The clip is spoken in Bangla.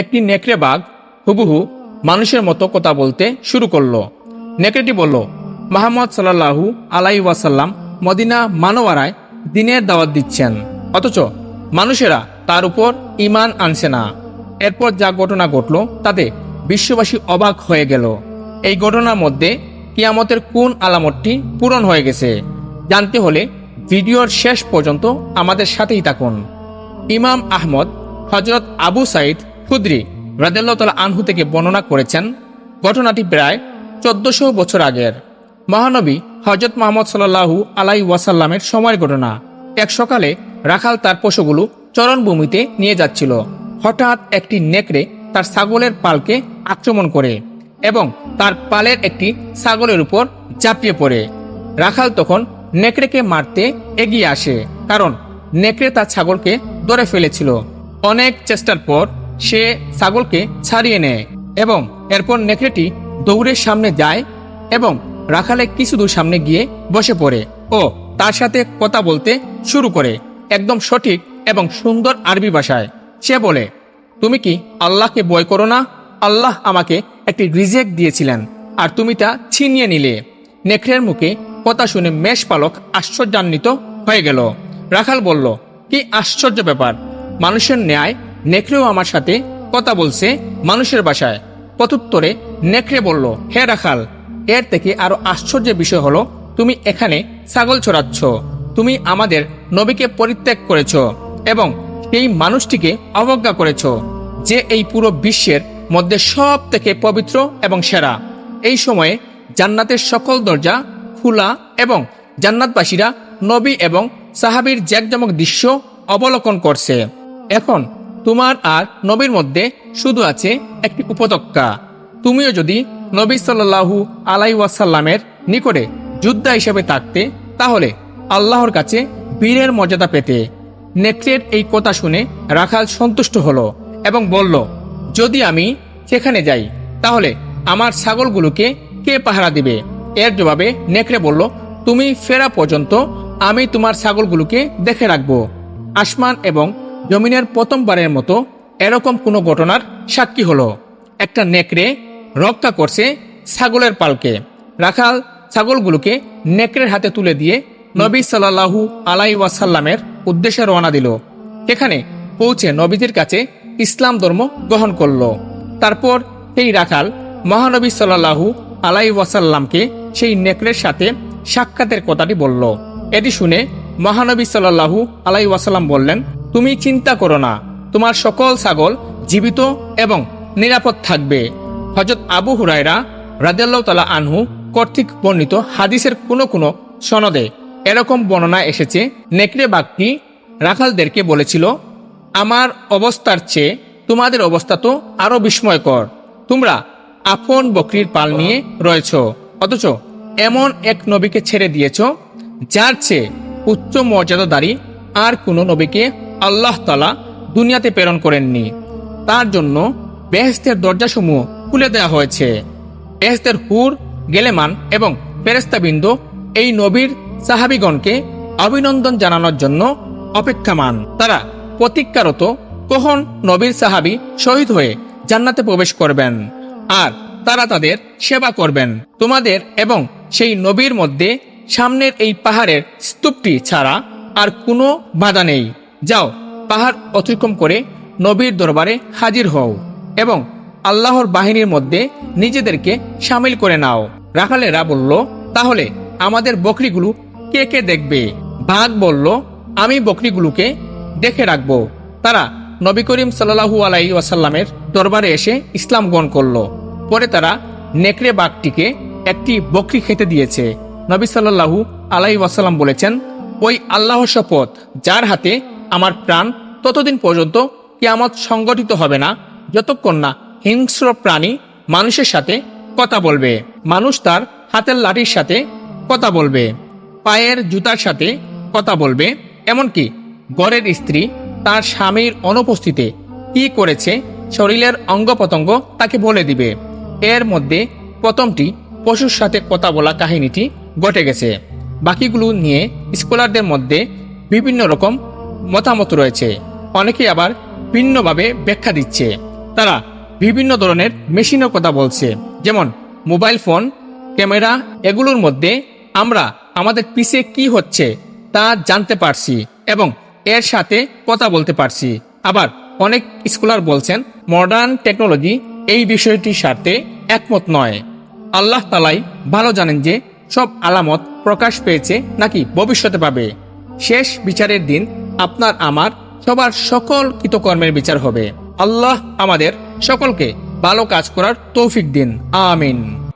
একটি নেকড়ে বাঘ হুবহু মানুষের মতো কথা বলতে শুরু করল। নেকড়েটি বলল মাহমদ সাল্লাহু আলাই ওয়াসাল্লাম মদিনা মানোয়ারায় দিনের দাওয়াত দিচ্ছেন। অথচ মানুষেরা তার উপর ইমান আনছে না। এরপর যা ঘটনা ঘটল তাতে বিশ্ববাসী অবাক হয়ে গেল। এই ঘটনার মধ্যে কিয়ামতের কোন আলামতটি পূরণ হয়ে গেছে, জানতে হলে ভিডিওর শেষ পর্যন্ত আমাদের সাথেই থাকুন। ইমাম আহমদ হজরত আবু সাইদ খুদ্রি রাদেল্লাহ আনহু থেকে বর্ণনা করেছেন, ঘটনাটি প্রায় চোদ্দশো বছর আগের। মহানবী হজরত মোহাম্মদ সাল্লাহু আলাই ওয়াসাল্লামের সময়ের ঘটনা। এক সকালে রাখাল তার পশুগুলো চরণভূমিতে নিয়ে যাচ্ছিল। হঠাৎ একটি নেকড়ে তার ছাগলের পালকে আক্রমণ করে এবং তার পালের একটি ছাগলের উপর ঝাঁপিয়ে পড়ে। রাখাল তখন নেকড়েকে মারতে এগিয়ে আসে, কারণ নেকড়ে তার ছাগলকে ধরে ফেলেছিল। অনেক চেষ্টার পর সে ছাগলকে ছাড়িয়ে নেয় এবং এরপর নেকড়েটি দৌড়ের সামনে যায় এবং রাখালে কিছু দূর সামনে গিয়ে বসে পড়ে ও তার সাথে কথা বলতে শুরু করে একদম সঠিক এবং সুন্দর আরবি ভাষায়। সে বলে, তুমি কি আল্লাহকে বয় করো না? আল্লাহ আমাকে একটি রিজেক্ট দিয়েছিলেন আর তুমি তা ছিনিয়ে নিলে। নেকড়ের মুখে কথা শুনে মেষ পালক আশ্চর্যান্বিত হয়ে গেল। রাখাল বলল, কি আশ্চর্য ব্যাপার! মানুষের ন্যায় নেকড়েও আমার সাথে কথা বলছে মানুষের বাসায়। প্রত্যুত্তরে নেকড়ে বলল, হে রাখাল, এর থেকে আরও আশ্চর্যের বিষয় হলো, তুমি এখানে ছাগল ছড়াচ্ছ তুমি আমাদের নবীকে পরিত্যাগ করেছ এবং এই মানুষটিকে অবজ্ঞা করেছ, যে এই পুরো বিশ্বের মধ্যে সব থেকে পবিত্র এবং সেরা। এই সময়ে জান্নাতের সকল দরজা খোলা এবং জান্নাতবাসীরা নবী এবং সাহাবির জ্যাকজমক দৃশ্য অবলোকন করছে। এখন তোমার আর নবীর মধ্যে শুধু আছে একটি উপত্যকা। তুমিও যদি নবী সাল্লাহু আলাই ওয়াসাল্লামের নিকটে যোদ্ধা হিসেবে থাকতে, তাহলে আল্লাহর কাছে বীরের মর্যাদা পেতে। নেকড়ের এই কথা শুনে রাখাল সন্তুষ্ট হলো এবং বলল, যদি আমি সেখানে যাই, তাহলে আমার ছাগলগুলোকে কে পাহারা দিবে? এর জবাবে নেকড়ে বলল, তুমি ফেরা পর্যন্ত আমি তোমার ছাগলগুলোকে দেখে রাখব। আসমান এবং জমিনের প্রথমবারের মতো এরকম কোনো ঘটনার সাক্ষী হলো। একটা নেকড়ে রক্ষা করছে ছাগলের পালকে। রাখাল ছাগলগুলোকে নেকড়ের হাতে তুলে দিয়ে নবী সাল্লাহু আলাই ওয়াসাল্লামের উদ্দেশ্যে রওনা দিল। সেখানে পৌঁছে নবীদের কাছে ইসলাম ধর্ম গ্রহণ করল। তারপর সেই রাখাল মহানবী সাল্লাহু আলাই ওয়াসাল্লামকে সেই নেকড়ের সাথে সাক্ষাতের কথাটি বলল। এটি শুনে মহানবী সাল্লাহু আলাই ওয়াসাল্লাম বললেন তুমি চিন্তা করো না। তোমার সকল ছাগল জীবিত এবং নিরাপদ থাকবে। হজরত আবু হুরায়রা রাজিয়াল্লাহ তালা আনহু কর্তৃক বর্ণিত হাদিসের কোনো কোনো সনদে এরকম বর্ণনা এসেছে। নেকড়ে বাঘটি রাখালদেরকে বলেছিল, আমার অবস্থার চেয়ে তোমাদের অবস্থা তো আরও বিস্ময়কর। তোমরা আপন বকরির পাল নিয়ে রয়েছ। অথচ এমন এক নবীকে ছেড়ে দিয়েছ, যার চেয়ে উচ্চ মর্যাদাদারী আর কোনো নবীকে আল্লাহ তালা দুনিয়াতে প্রেরণ করেননি। তার জন্য বেহেস্তের দরজাসমূহ খুলে দেওয়া হয়েছে। বেহেস্তের হুর, গেলেমান এবং ফেরেস্তাবিন্দ এই নবীর সাহাবিগণকে অভিনন্দন জানানোর জন্য অপেক্ষামান। তারা প্রতীক্ষারত কখন নবীর সাহাবি শহীদ হয়ে জান্নাতে প্রবেশ করবেন? আর তারা তাদের সেবা করবেন। তোমাদের এবং সেই নবীর মধ্যে সামনের এই পাহাড়ের স্তূপটি ছাড়া আর কোনো বাধা নেই। যাও, পাহাড় অতিক্রম করে নবীর দরবারে হাজির হও এবং আল্লাহর বাহিনীর মধ্যে নিজেদেরকে সামিল করে নাও। রাখালেরা বলল, তাহলে আমাদের বকরিগুলো কে কে দেখবে? বাঘ বলল, আমি বকরিগুলোকে দেখে রাখব। তারা নবী করিম সাল্লাহু আলাই ওয়াসাল্লামের দরবারে এসে ইসলাম গ্রহণ করল। পরে তারা নেকড়ে বাঘটিকে একটি বকরি খেতে দিয়েছে। নবী সাল্লাহু আলাই ওয়াসাল্লাম বলেছেন, ওই আল্লাহর শপথ যার হাতে আমার প্রাণ ততদিন পর্যন্ত কিয়ামত সংগঠিত হবে না, যতক্ষণ না হিংস্র প্রাণী মানুষের সাথে কথা বলবে। মানুষ তার হাতের লাঠির সাথে কথা বলবে, পায়ের জুতার সাথে কথা বলবে, এমনকি গড়ের স্ত্রী তার স্বামীর অনুপস্থিতিতে কি করেছে শরীরের অঙ্গ প্রত্যঙ্গ তাকে বলে দিবে। এর মধ্যে প্রথমটি পশুর সাথে কথা বলা কাহিনীটি ঘটে গেছে। বাকিগুলো নিয়ে স্কলারদের মধ্যে বিভিন্ন রকম মতামত রয়েছে। অনেকে আবার ভিন্নভাবে ব্যাখ্যা দিচ্ছে। তারা বিভিন্ন ধরনের মেশিনের কথা বলছে। যেমন মোবাইল ফোন, ক্যামেরা, এগুলোর মধ্যে আমরা আমাদের পিছে কি হচ্ছে তা জানতে পারছি এবং এর সাথে কথা বলতে পারছি। আবার অনেক স্কলার বলছেন, মডার্ন টেকনোলজি এই বিষয়টির সাথে একমত নয়। আল্লাহ তালাই ভালো জানেন যে সব আলামত প্রকাশ পেয়েছে নাকি ভবিষ্যতে পাবে। শেষ বিচারের দিন আপনার, আমার, সবার সকল কৃতকর্মের বিচার হবে। আল্লাহ আমাদের সকলকে ভালো কাজ করার তৌফিক দিন। আমিন।